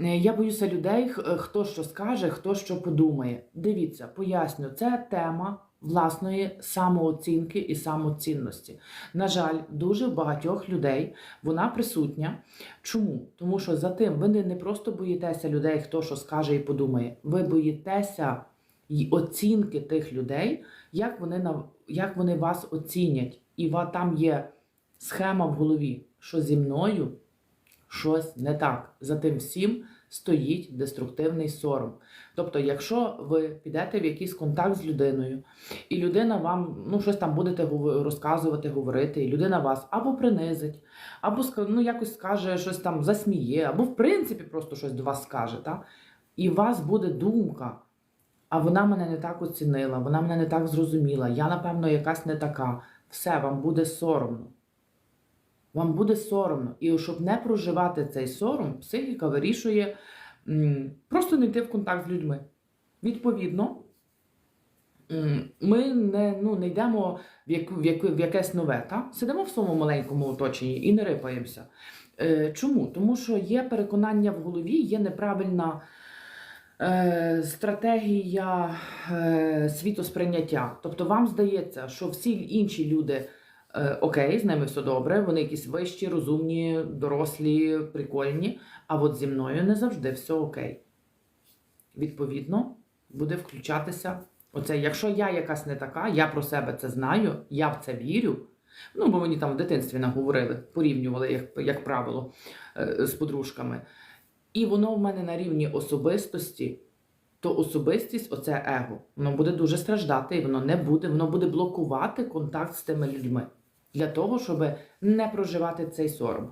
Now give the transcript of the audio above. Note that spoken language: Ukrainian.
е, я боюся людей, е, хто що скаже, хто що подумає. Дивіться, поясню, це тема власної самооцінки і самоцінності. На жаль, дуже багатьох людей вона присутня. Чому? Тому що за тим ви не просто боїтеся людей, хто що скаже і подумає. Ви боїтеся й оцінки тих людей, як вони як вони вас оцінять. І там є схема в голові, що зі мною щось не так. За тим всім стоїть деструктивний сором. Тобто, якщо ви підете в якийсь контакт з людиною, і людина вам ну, щось там будете розказувати, говорити, і людина вас або принизить, або ну, якось скаже щось там засміє, або в принципі просто щось до вас скаже. Та? І у вас буде думка. А вона мене не так оцінила, вона мене не так зрозуміла, я, напевно, якась не така. Все, вам буде соромно. Вам буде соромно. І щоб не проживати цей сором, психіка вирішує просто не йти в контакт з людьми. Відповідно, ми не, ну, не йдемо в, яку, в, яку, в якесь нове, та? сидимо в своєму маленькому оточенні і не рипаємося. Е, чому? Тому що є переконання в голові, є неправильна е, стратегія е, світосприйняття. Тобто вам здається, що всі інші люди окей, з ними все добре, вони якісь вищі, розумні, дорослі, прикольні, а от зі мною не завжди все окей. Відповідно, буде включатися оце. Якщо я якась не така, я про себе це знаю, я в це вірю. Ну, бо мені там в дитинстві наговорили, порівнювали, як, як правило, е, з подружками. І воно в мене на рівні особистості, то особистість, оце его, воно буде дуже страждати, і воно не буде, воно буде блокувати контакт з тими людьми для того, щоб не проживати цей сором.